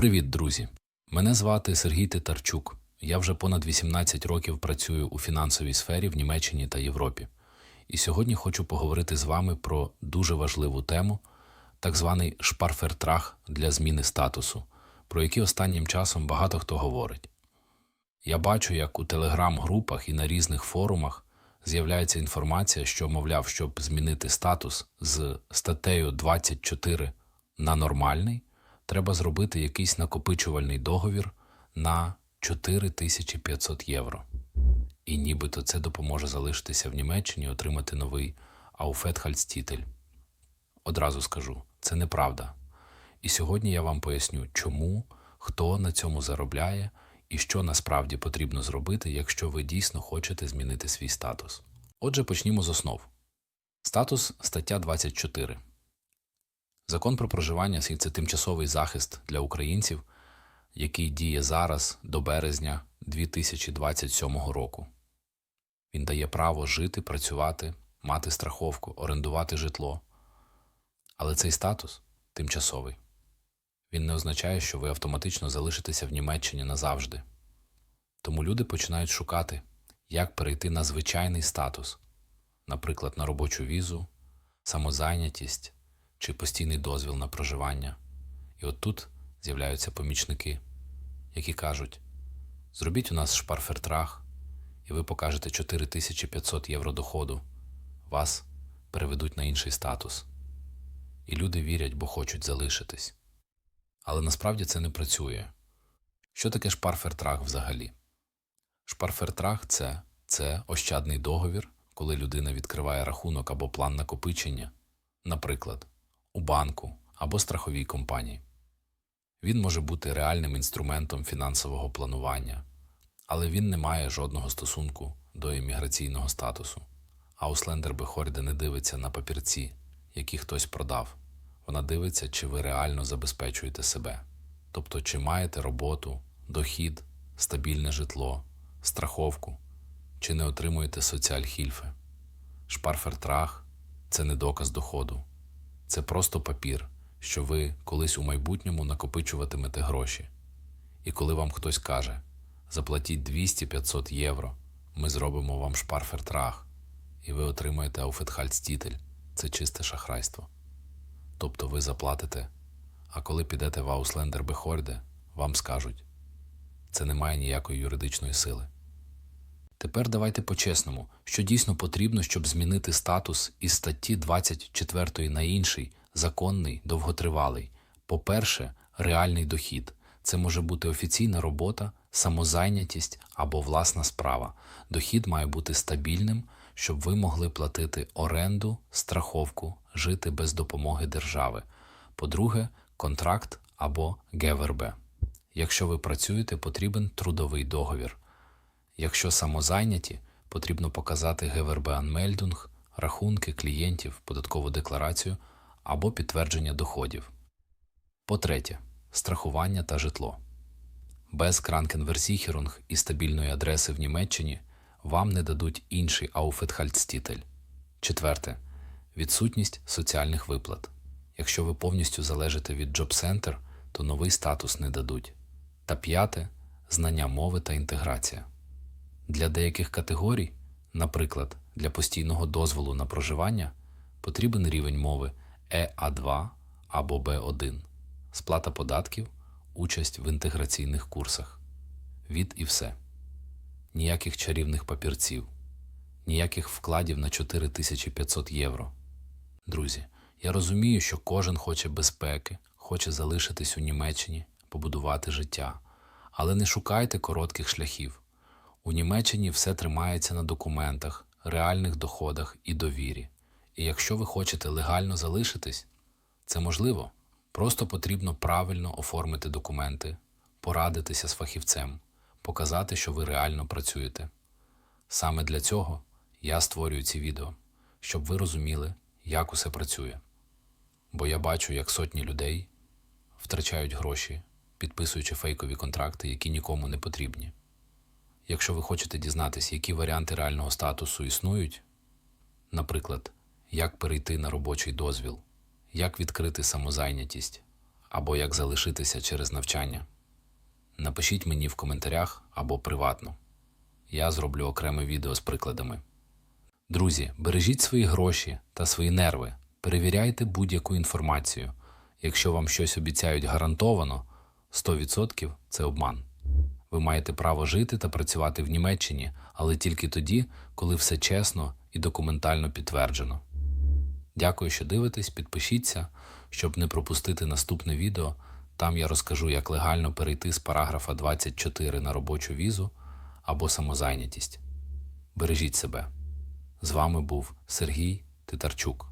Привіт, друзі! Мене звати Сергій Титарчук. Я вже понад 18 років працюю у фінансовій сфері в Німеччині та Європі. І сьогодні хочу поговорити з вами про дуже важливу тему, так званий шпарфертрах для зміни статусу, про який останнім часом багато хто говорить. Я бачу, як у телеграм-групах і на різних форумах з'являється інформація, що, мовляв, щоб змінити статус з статтею 24 на нормальний, треба зробити якийсь накопичувальний договір на 4500 євро. І нібито це допоможе залишитися в Німеччині і отримати новий Ауфетхальстітель. Одразу скажу, це неправда. І сьогодні я вам поясню, чому, хто на цьому заробляє і що насправді потрібно зробити, якщо ви дійсно хочете змінити свій статус. Отже, почнімо з основ. Статус стаття 24. Закон про проживання це тимчасовий захист для українців, який діє зараз до березня 2027 року. Він дає право жити, працювати, мати страховку, орендувати житло. Але цей статус тимчасовий. Він не означає, що ви автоматично залишитеся в Німеччині назавжди. Тому люди починають шукати, як перейти на звичайний статус, наприклад, на робочу візу, самозайнятість чи постійний дозвіл на проживання. І от тут з'являються помічники, які кажуть: зробіть у нас шпарфертрах, і ви покажете 4500 євро доходу, вас переведуть на інший статус. І люди вірять, бо хочуть залишитись. Але насправді це не працює. Що таке шпарфертрах взагалі? Шпарфертрах це, це ощадний договір, коли людина відкриває рахунок або план накопичення, наприклад, у банку або страховій компанії. Він може бути реальним інструментом фінансового планування, але він не має жодного стосунку до імміграційного статусу. Ауслендер Бехорде не дивиться на папірці, які хтось продав. Вона дивиться, чи ви реально забезпечуєте себе, тобто чи маєте роботу, дохід, стабільне житло, страховку, чи не отримуєте соціальхільфе. Шпарфертрах це не доказ доходу, це просто папір, що ви колись у майбутньому накопичуватимете гроші. І коли вам хтось каже заплатіть 200-500 євро, ми зробимо вам шпарфертрах, і ви отримаєте ауфетхальстітель, це чисте шахрайство. Тобто ви заплатите, а коли підете в Ауслендер Бехорде, вам скажуть це не має ніякої юридичної сили. Тепер давайте по-чесному, що дійсно потрібно, щоб змінити статус із статті 24 на інший, законний, довготривалий. По-перше, реальний дохід. Це може бути офіційна робота, самозайнятість або власна справа. Дохід має бути стабільним, щоб ви могли платити оренду, страховку, жити без допомоги держави. По-друге, контракт або ГВРБ. Якщо ви працюєте, потрібен трудовий договір. Якщо самозайняті, потрібно показати ГВРБ Анмельдунг, рахунки клієнтів, податкову декларацію або підтвердження доходів. По-третє, страхування та житло. Без Кранкенверсіхерунг і стабільної адреси в Німеччині вам не дадуть інший Ауфетхальстітель. Четверте відсутність соціальних виплат. Якщо ви повністю залежите від Джоб-Центр, то новий статус не дадуть. Та п'яте знання мови та інтеграція. Для деяких категорій, наприклад, для постійного дозволу на проживання, потрібен рівень мови ЕА2 або Б1, сплата податків, участь в інтеграційних курсах. Від і все. Ніяких чарівних папірців, ніяких вкладів на 4500 євро. Друзі, я розумію, що кожен хоче безпеки, хоче залишитись у Німеччині, побудувати життя, але не шукайте коротких шляхів. У Німеччині все тримається на документах, реальних доходах і довірі. І якщо ви хочете легально залишитись, це можливо. Просто потрібно правильно оформити документи, порадитися з фахівцем, показати, що ви реально працюєте. Саме для цього я створюю ці відео, щоб ви розуміли, як усе працює. Бо я бачу, як сотні людей втрачають гроші, підписуючи фейкові контракти, які нікому не потрібні. Якщо ви хочете дізнатися, які варіанти реального статусу існують, наприклад, як перейти на робочий дозвіл, як відкрити самозайнятість або як залишитися через навчання. Напишіть мені в коментарях або приватно. Я зроблю окреме відео з прикладами. Друзі, бережіть свої гроші та свої нерви, перевіряйте будь-яку інформацію. Якщо вам щось обіцяють гарантовано, 100% це обман. Ви маєте право жити та працювати в Німеччині, але тільки тоді, коли все чесно і документально підтверджено. Дякую, що дивитесь, підпишіться, щоб не пропустити наступне відео. Там я розкажу, як легально перейти з параграфа 24 на робочу візу або самозайнятість. Бережіть себе. З вами був Сергій Титарчук.